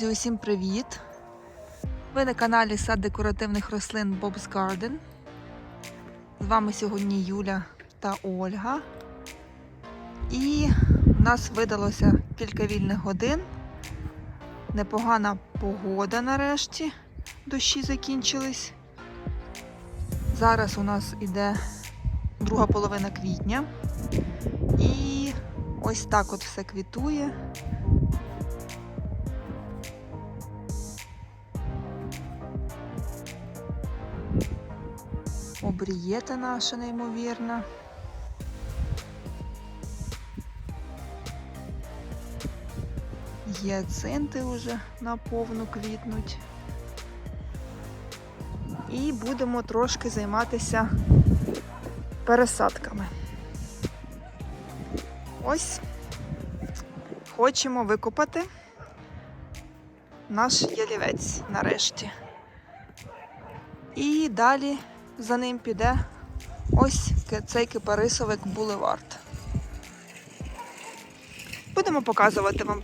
Друзі, усім привіт! Ви на каналі Сад декоративних рослин Bob's Garden. З вами сьогодні Юля та Ольга. І в нас видалося кілька вільних годин. Непогана погода нарешті. Дощі закінчились. Зараз у нас іде друга половина квітня. І ось так от все квітує. Обрієта наша неймовірна. Гіацинти вже наповну квітнуть. І будемо трошки займатися пересадками. Ось хочемо викопати наш ялівець нарешті. І далі за ним піде ось цей кипарисовик Булевард. Будемо показувати вам.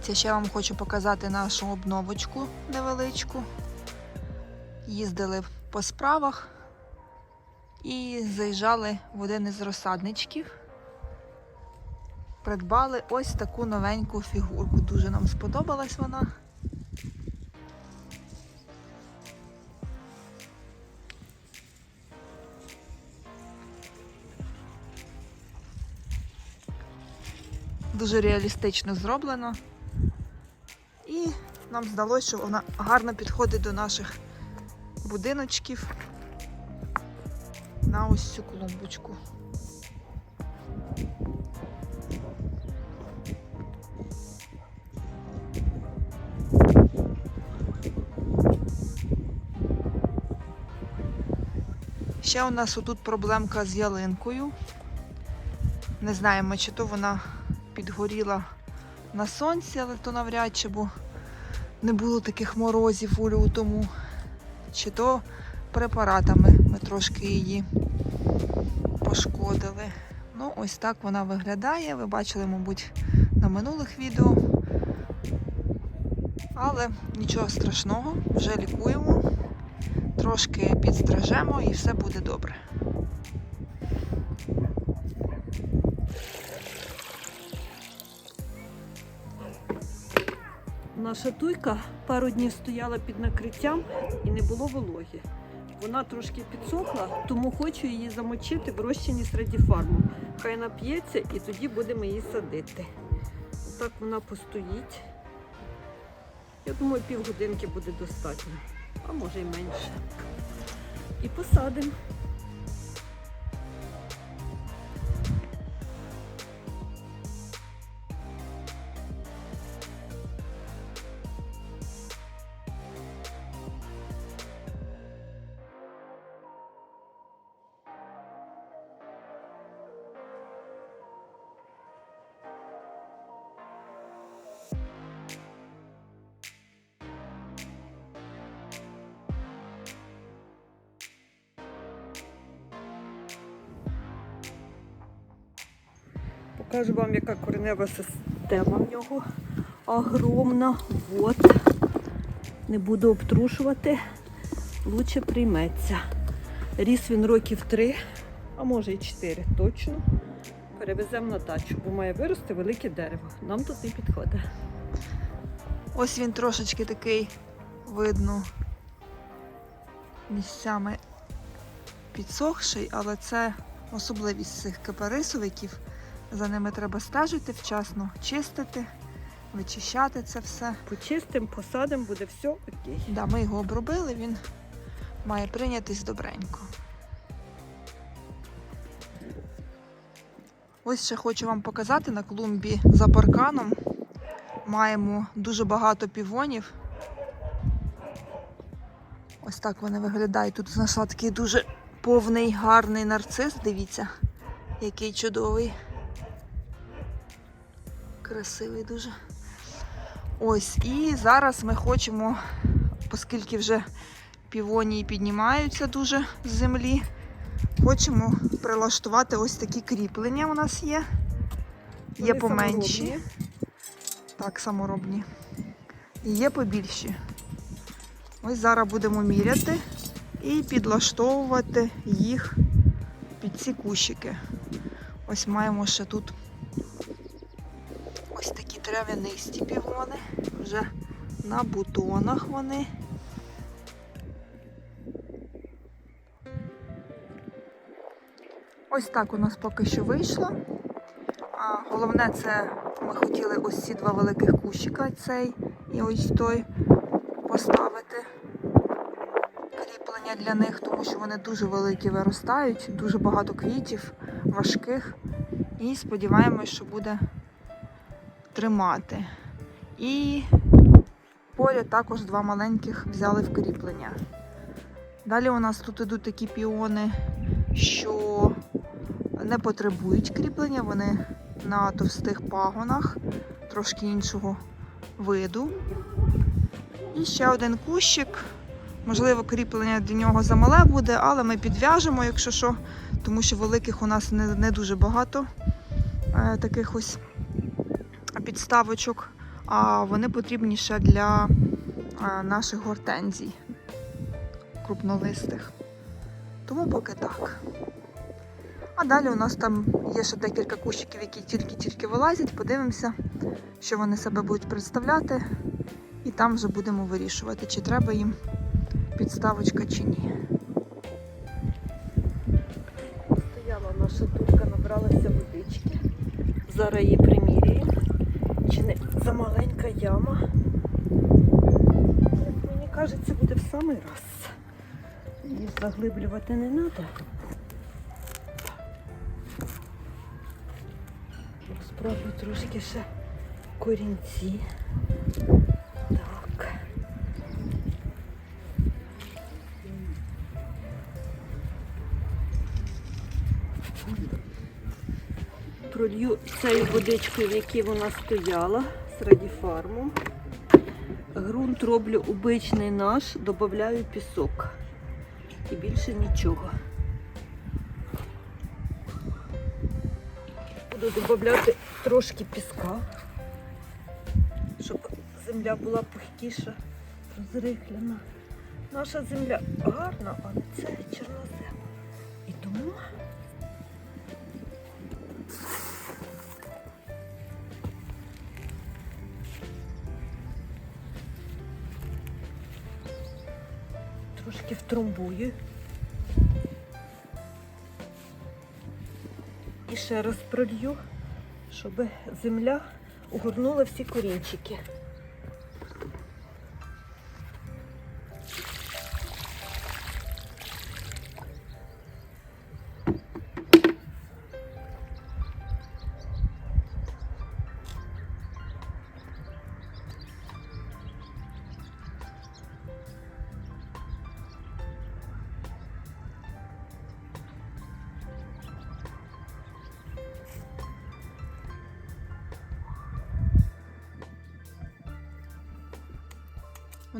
Дивіться, ще вам хочу показати нашу обновочку невеличку. Їздили по справах і заїжджали в один із розсадничків. Придбали ось таку новеньку фігурку. Дуже нам сподобалась вона. Дуже реалістично зроблено. І нам здалося, що вона гарно підходить до наших будиночків на ось цю клумбочку. Ще у нас отут проблемка з ялинкою. Не знаємо, чи то вона підгоріла на сонці, але то навряд чи, бо не було таких морозів у лютому. Чи то препаратами ми трошки її пошкодили. Ну, ось так вона виглядає. Ви бачили, мабуть, на минулих відео. Але нічого страшного, вже лікуємо, трошки підстрижемо і все буде добре. Наша туйка пару днів стояла під накриттям і не було вологи. Вона трошки підсохла, тому хочу її замочити в розчині з радіфармом. Хай нап'ється і тоді будемо її садити. Так вона постоїть. Я думаю, півгодинки буде достатньо, а може й менше. І посадимо. Покажу вам, яка коренева система в нього. Огромна. От. Не буду обтрушувати. Лучше прийметься. Ріс він років три, а може і чотири точно. Перевеземо на дачу, бо має вирости велике дерево. Нам тут не підходить. Ось він трошечки такий видно місцями підсохший, але це особливість цих кипарисовиків. За ними треба стежити вчасно, чистити, вичищати це все. Почистимо, посадимо, буде все окей. Да, ми його обробили, він має прийнятись добренько. Ось ще хочу вам показати на клумбі за парканом. Маємо дуже багато півонів. Ось так вони виглядають. Тут знайшла такий дуже повний, гарний нарцис. Дивіться, який чудовий. Красивий дуже. Ось, і зараз ми хочемо, оскільки вже півонії піднімаються дуже з землі, хочемо прилаштувати ось такі кріплення у нас є. Є Вони поменші. саморобні. Так, саморобні. І є побільші. Ось зараз будемо міряти і підлаштовувати їх під ці кущики. Ось маємо ще тут трав'янисті півони. Вже на бутонах вони. Ось так у нас поки що вийшло. А головне, це ми хотіли ось ці два великих кущика, цей і ось той, поставити кріплення для них, тому що вони дуже великі виростають, дуже багато квітів, важких. І сподіваємось, що буде тримати. І поряд також два маленьких взяли в кріплення. Далі у нас тут ідуть такі піони, що не потребують кріплення, вони на товстих пагонах, трошки іншого виду. І ще один кущик. Можливо, кріплення для нього замале буде, але ми підв'яжемо, якщо що, тому що великих у нас не, не дуже багато е, таких ось підставочок, а вони потрібні ще для наших гортензій крупнолистих. Тому поки так. А далі у нас там є ще декілька кущиків, які тільки-тільки вилазять. Подивимося, що вони себе будуть представляти. І там вже будемо вирішувати, чи треба їм підставочка чи ні. Стояла наша турка, набралася водички. Зараз її приміряємо. Чи не замаленька яма? Як мені кажеться, буде в самий раз. Її заглиблювати не треба. Спробую трошки ще корінці. Так. Пролью цією водичкою, в якій вона стояла з радіфармом. Грунт роблю обичний наш, додаю пісок. І більше нічого. Буду додати трошки піска, щоб земля була пухкіша, розрихляна. Наша земля гарна, але це чорнозем. Трошки втрамбую. І ще раз пролью, щоб земля огорнула всі корінчики.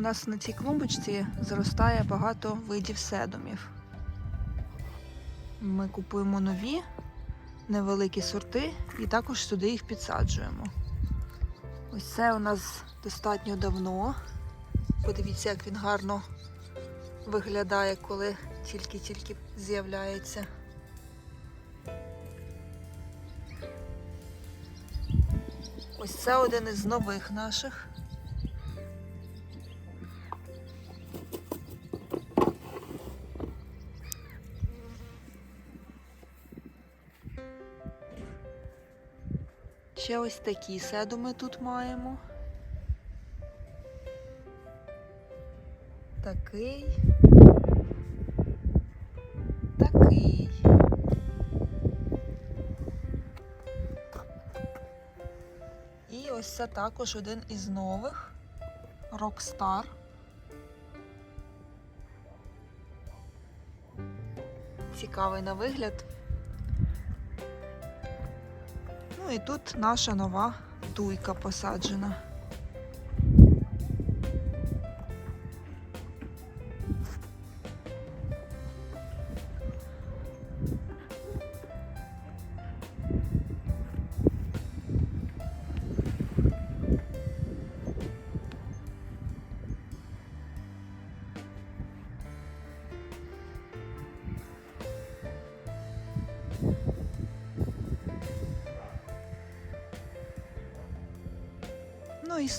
У нас на цій клумбочці зростає багато видів седумів. Ми купуємо нові, невеликі сорти і також сюди їх підсаджуємо. Ось це у нас достатньо давно. Подивіться, як він гарно виглядає, коли тільки-тільки з'являється. Ось це один із нових наших. Ще ось такі седу ми тут маємо. Такий. Такий. І ось це також один із нових Рокстар? Цікавий на вигляд. Ну і тут наша нова туйка посаджена.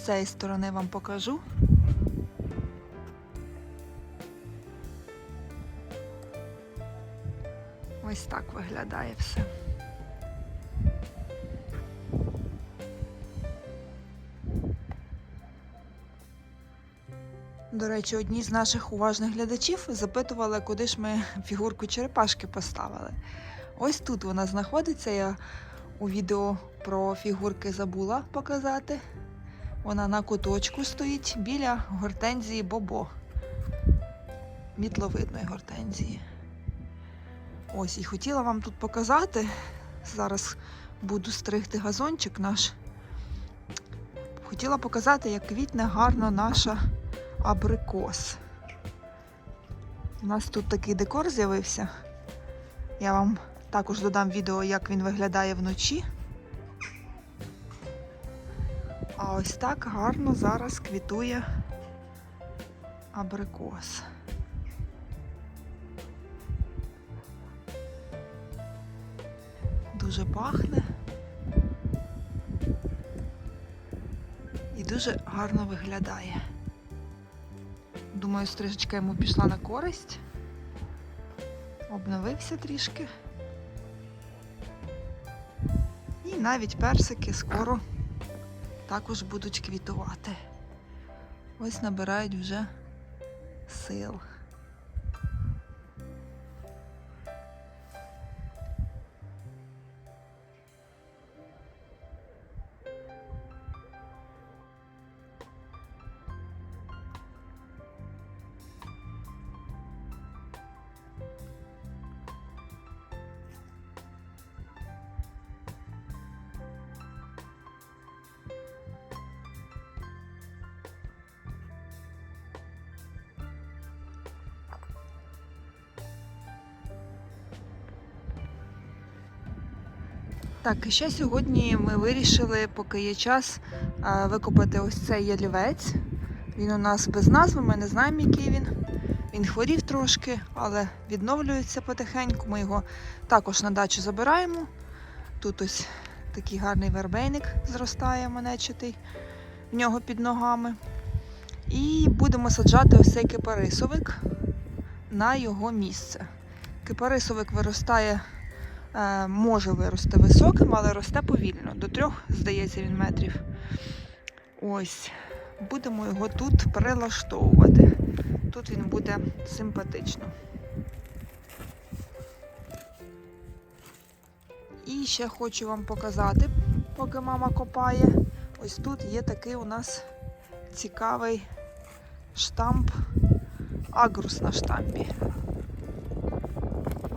З цієї сторони вам покажу. Ось так виглядає все. До речі, одні з наших уважних глядачів запитували, куди ж ми фігурку черепашки поставили. Ось тут вона знаходиться. Я у відео про фігурки забула показати. Вона на куточку стоїть біля гортензії Бобо. Мітловидної гортензії. Ось і хотіла вам тут показати. Зараз буду стригти газончик наш. Хотіла показати, як квітне гарно наша абрикос. У нас тут такий декор з'явився. Я вам також додам відео, як він виглядає вночі. Ось так гарно зараз квітує абрикос. Дуже пахне і дуже гарно виглядає. Думаю, стрижечка йому пішла на користь. Обновився трішки. І навіть персики скоро також будуть квітувати. Ось набирають вже сил. Так, ще сьогодні ми вирішили, поки є час, е, викопати ось цей ялівець. Він у нас без назви, ми не знаємо, який він. Він хворів трошки, але відновлюється потихеньку. Ми його також на дачу забираємо. Тут ось такий гарний вербейник зростає монечатий в нього під ногами. І будемо саджати ось цей кипарисовик на його місце. Кипарисовик виростає може вирости високим, але росте повільно. До трьох, здається, він метрів. Ось. Будемо його тут прилаштовувати. Тут він буде симпатично. І ще хочу вам показати, поки мама копає. Ось тут є такий у нас цікавий штамп, агрус на штампі.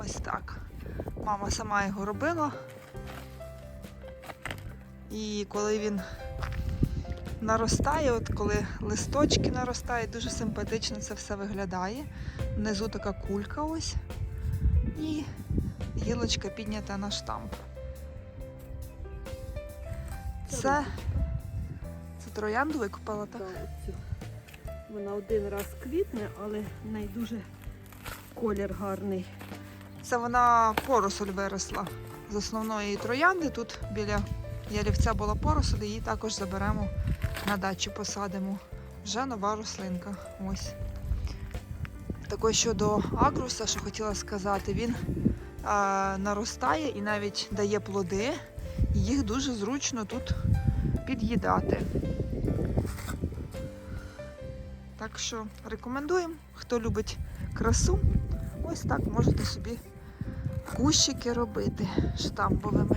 Ось так. Мама сама його робила. І коли він наростає, от коли листочки наростають, дуже симпатично це все виглядає. Внизу така кулька ось. І гілочка піднята на штамп. Це, це троянду викопала, так? Так. Вона один раз квітне, але в неї дуже колір гарний. Це вона поросоль виросла з основної троянди. Тут біля ялівця була поросоль, її також заберемо на дачу, посадимо. Вже нова рослинка. Ось. Також щодо агруса, що хотіла сказати, він а, наростає і навіть дає плоди. Їх дуже зручно тут під'їдати. Так що рекомендуємо, хто любить красу, ось так можете собі кущики робити штамбовими.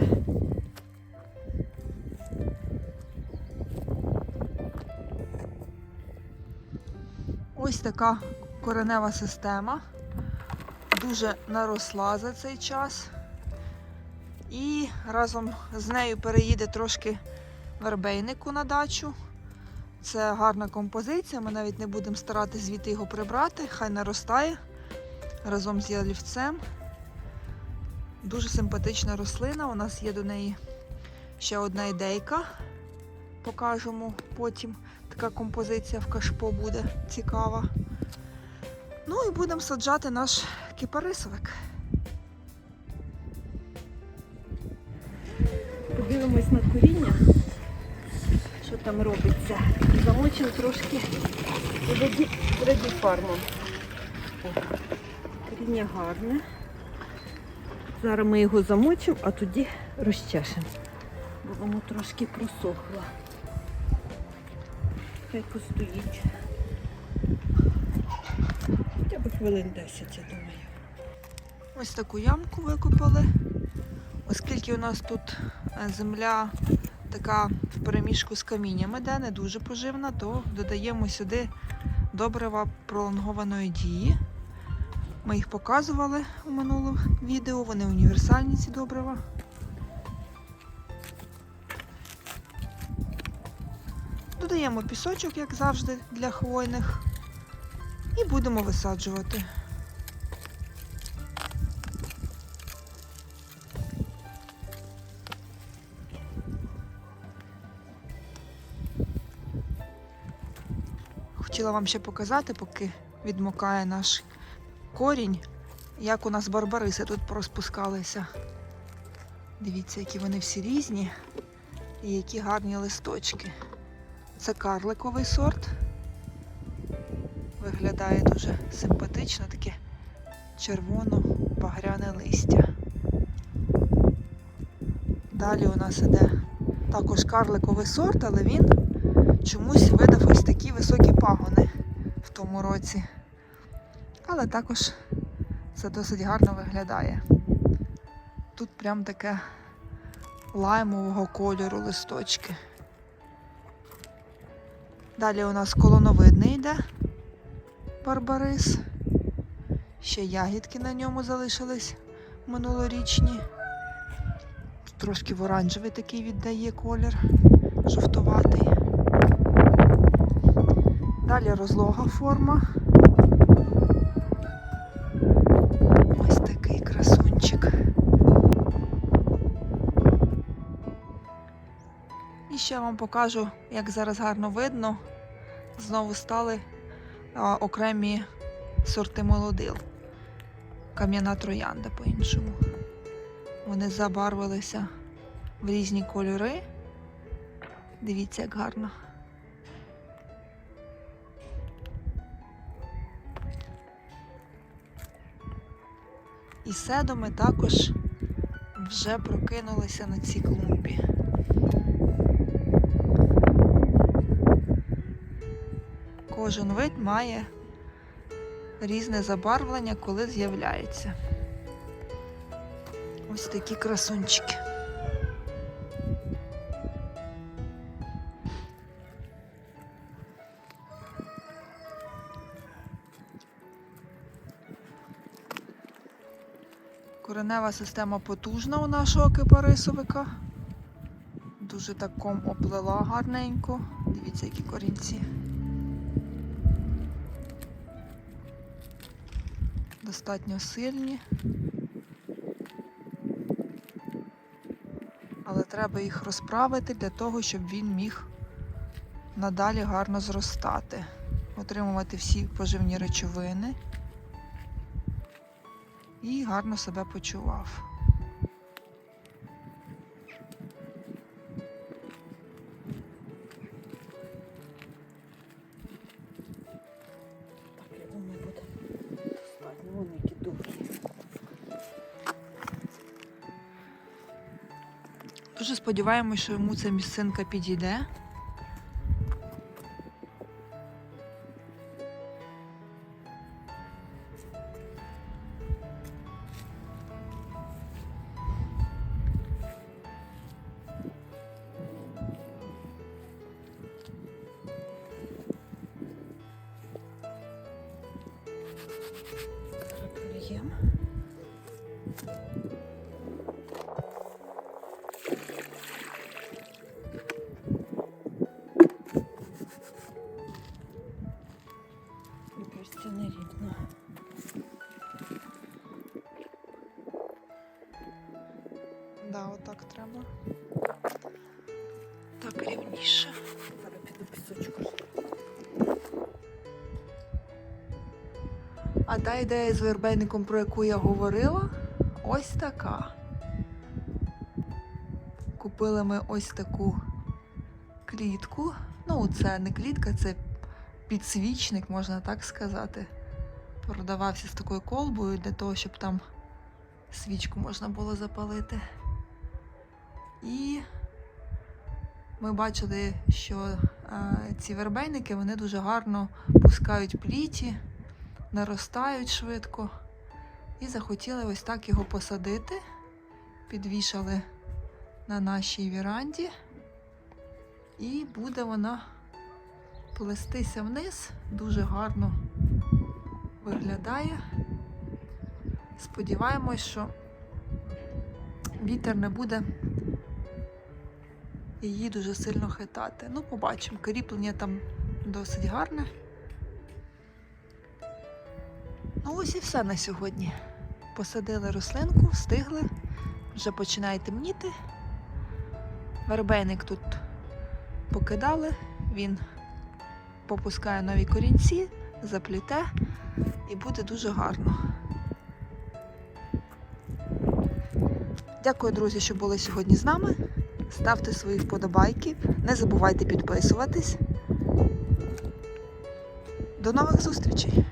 Ось така коренева система, дуже наросла за цей час. І разом з нею переїде трошки вербейнику на дачу. Це гарна композиція, ми навіть не будемо старатися звідти його прибрати, хай наростає разом з ялівцем. Дуже симпатична рослина. У нас є до неї ще одна ідейка. Покажемо потім. Така композиція в кашпо буде цікава. Ну і будемо саджати наш кипарисовик. Подивимось на коріння, що там робиться. Замочимо трошки воді радіфармом. О, Коріння гарне. Зараз ми його замочимо, а тоді розчешемо. Бо воно трошки просохло. Хай постоїть. Хоча б хвилин 10, я думаю. Ось таку ямку викопали. Оскільки у нас тут е, земля така в переміжку з каміннями, де не дуже поживна, то додаємо сюди добрива пролонгованої дії. Ми їх показували у минулому відео, вони універсальні ці добрива. Додаємо пісочок, як завжди, для хвойних, і будемо висаджувати. Хотіла вам ще показати, поки відмокає наш корінь, як у нас барбариси тут розпускалися. Дивіться, які вони всі різні і які гарні листочки. Це карликовий сорт. Виглядає дуже симпатично, таке червоно-багряне листя. Далі у нас іде також карликовий сорт, але він чомусь видав ось такі високі пагони в тому році. Але також це досить гарно виглядає. Тут прям таке лаймового кольору листочки. Далі у нас колоновидний йде барбарис. Ще ягідки на ньому залишились минулорічні. Трошки в оранжевий такий віддає колір, жовтуватий. Далі розлога форма. І ще вам покажу, як зараз гарно видно. Знову стали окремі сорти молодил. Кам'яна троянда по-іншому. Вони забарвилися в різні кольори. Дивіться, як гарно. І седоми також вже прокинулися на цій клумбі. Кожен вид має різне забарвлення, коли з'являється. Ось такі красунчики. Коренева система потужна у нашого кипарисовика. Дуже так ком оплела гарненько. Дивіться, які корінці. Достатньо сильні. Але треба їх розправити для того, щоб він міг надалі гарно зростати, отримувати всі поживні речовини і гарно себе почував. Сподіваємось, що йому ця місцинка підійде. Зараз та ідея з вербейником, про яку я говорила, ось така. Купили ми ось таку клітку. Ну, це не клітка, це підсвічник, можна так сказати. Продавався з такою колбою для того, щоб там свічку можна було запалити. І ми бачили, що е, ці вербейники вони дуже гарно пускають пліті наростають швидко. І захотіли ось так його посадити. Підвішали на нашій віранді. І буде вона плестися вниз. Дуже гарно виглядає. Сподіваємось, що вітер не буде її дуже сильно хитати. Ну, побачимо. Кріплення там досить гарне. Ну ось і все на сьогодні. Посадили рослинку, встигли, вже починає темніти. Вербейник тут покидали, він попускає нові корінці, запліте і буде дуже гарно. Дякую, друзі, що були сьогодні з нами. Ставте свої вподобайки, не забувайте підписуватись. До нових зустрічей!